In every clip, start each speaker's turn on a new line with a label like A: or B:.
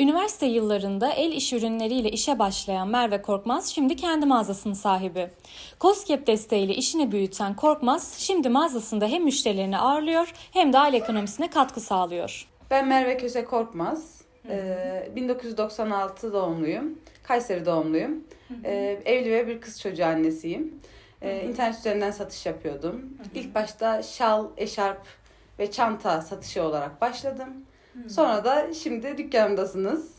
A: Üniversite yıllarında el iş ürünleriyle işe başlayan Merve Korkmaz şimdi kendi mağazasının sahibi. COSGAP desteğiyle işini büyüten Korkmaz şimdi mağazasında hem müşterilerini ağırlıyor hem de aile ekonomisine katkı sağlıyor.
B: Ben Merve Köse Korkmaz. Ee, 1996 doğumluyum. Kayseri doğumluyum. Ee, evli ve bir kız çocuğu annesiyim. Ee, internet üzerinden satış yapıyordum. İlk başta şal, eşarp ve çanta satışı olarak başladım. Sonra da şimdi dükkanımdasınız.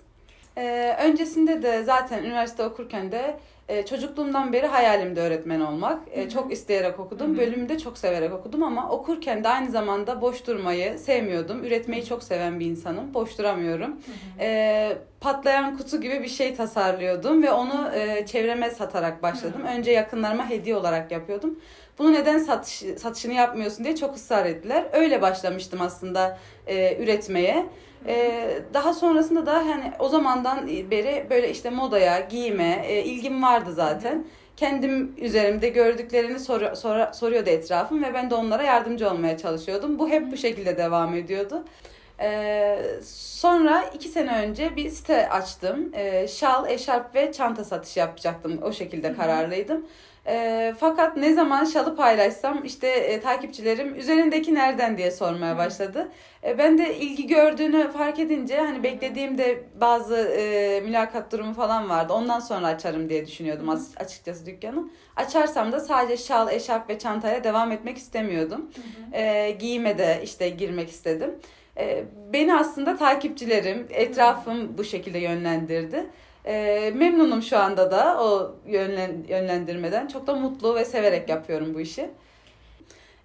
B: Ee, öncesinde de zaten üniversite okurken de e, çocukluğumdan beri hayalimde öğretmen olmak. E, çok isteyerek okudum. Bölümü de çok severek okudum ama okurken de aynı zamanda boş durmayı sevmiyordum. Üretmeyi çok seven bir insanım. Boş duramıyorum. E, patlayan kutu gibi bir şey tasarlıyordum ve onu e, çevreme satarak başladım. Önce yakınlarıma hediye olarak yapıyordum. Bunu neden satış, satışını yapmıyorsun diye çok ısrar ettiler. Öyle başlamıştım aslında e, üretmeye. E, daha sonrasında da hani o zamandan beri böyle işte modaya, giyime e, ilgim vardı zaten. Kendim üzerimde gördüklerini sor, sor- soruyordu etrafım ve ben de onlara yardımcı olmaya çalışıyordum. Bu hep bu şekilde devam ediyordu. Ee, sonra iki sene önce bir site açtım. Ee, şal, eşarp ve çanta satışı yapacaktım. O şekilde kararlıydım. Ee, fakat ne zaman şalı paylaşsam işte e, takipçilerim üzerindeki nereden diye sormaya başladı. E, ben de ilgi gördüğünü fark edince hani beklediğimde bazı e, mülakat durumu falan vardı. Ondan sonra açarım diye düşünüyordum as- açıkçası dükkanı. Açarsam da sadece şal, eşarp ve çantaya devam etmek istemiyordum. E, giyime de işte girmek istedim. E, beni aslında takipçilerim, etrafım bu şekilde yönlendirdi. E, memnunum şu anda da o yönlen, yönlendirmeden. Çok da mutlu ve severek yapıyorum bu işi.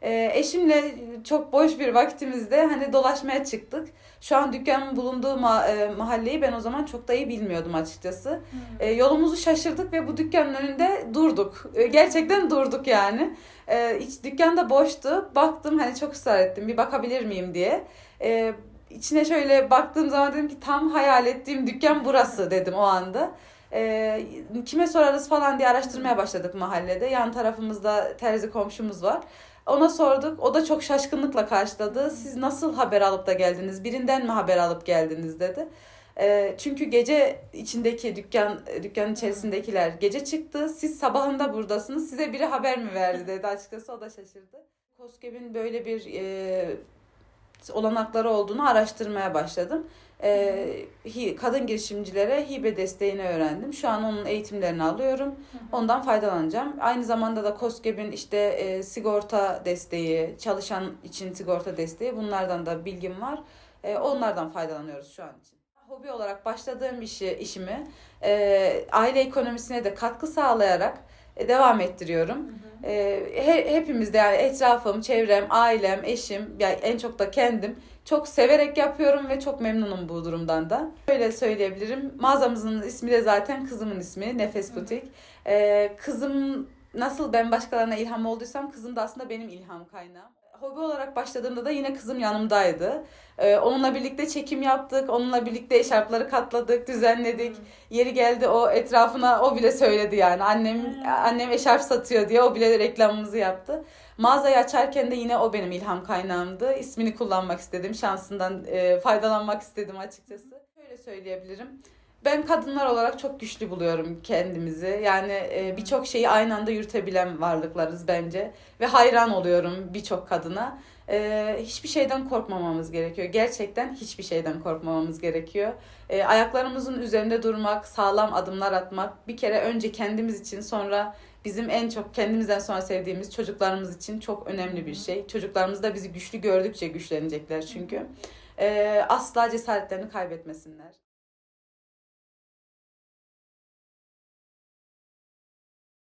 B: E, eşimle çok boş bir vaktimizde hani dolaşmaya çıktık. Şu an dükkanın bulunduğu ma- e, mahalleyi ben o zaman çok da iyi bilmiyordum açıkçası. E, yolumuzu şaşırdık ve bu dükkanın önünde durduk. E, gerçekten durduk yani. E, hiç dükkan da boştu. Baktım hani çok ısrar ettim bir bakabilir miyim diye. E, içine şöyle baktığım zaman dedim ki tam hayal ettiğim dükkan burası dedim o anda. E, kime sorarız falan diye araştırmaya başladık mahallede. Yan tarafımızda terzi komşumuz var. Ona sorduk. O da çok şaşkınlıkla karşıladı. Siz nasıl haber alıp da geldiniz? Birinden mi haber alıp geldiniz dedi. E, çünkü gece içindeki dükkan dükkanın içerisindekiler gece çıktı. Siz sabahında buradasınız. Size biri haber mi verdi dedi açıkçası. O da şaşırdı. Koskeb'in böyle bir e, olanakları olduğunu araştırmaya başladım. E, hi- kadın girişimcilere hibe desteğini öğrendim. Şu an onun eğitimlerini alıyorum. Ondan faydalanacağım. Aynı zamanda da KOSGEB'in işte e, sigorta desteği, çalışan için sigorta desteği bunlardan da bilgim var. E, onlardan faydalanıyoruz şu an için. Hobi olarak başladığım işi, işimi e, aile ekonomisine de katkı sağlayarak devam ettiriyorum. E, he- hepimiz de yani etrafım, çevrem, ailem, eşim, yani en çok da kendim çok severek yapıyorum ve çok memnunum bu durumdan da. Böyle söyleyebilirim. Mağazamızın ismi de zaten kızımın ismi Nefes Butik. E, kızım nasıl ben başkalarına ilham olduysam kızım da aslında benim ilham kaynağım. Hobi olarak başladığımda da yine kızım yanımdaydı. Ee, onunla birlikte çekim yaptık. Onunla birlikte eşarpları katladık, düzenledik. Yeri geldi o etrafına o bile söyledi yani. Annem annem eşarp satıyor diye o bile reklamımızı yaptı. Mağazayı açarken de yine o benim ilham kaynağımdı. İsmini kullanmak istedim. Şansından e, faydalanmak istedim açıkçası. Şöyle söyleyebilirim. Ben kadınlar olarak çok güçlü buluyorum kendimizi. Yani e, birçok şeyi aynı anda yürütebilen varlıklarız bence. Ve hayran oluyorum birçok kadına. E, hiçbir şeyden korkmamamız gerekiyor. Gerçekten hiçbir şeyden korkmamamız gerekiyor. E, ayaklarımızın üzerinde durmak, sağlam adımlar atmak. Bir kere önce kendimiz için sonra bizim en çok kendimizden sonra sevdiğimiz çocuklarımız için çok önemli bir şey. Çocuklarımız da bizi güçlü gördükçe güçlenecekler çünkü. E, asla cesaretlerini kaybetmesinler.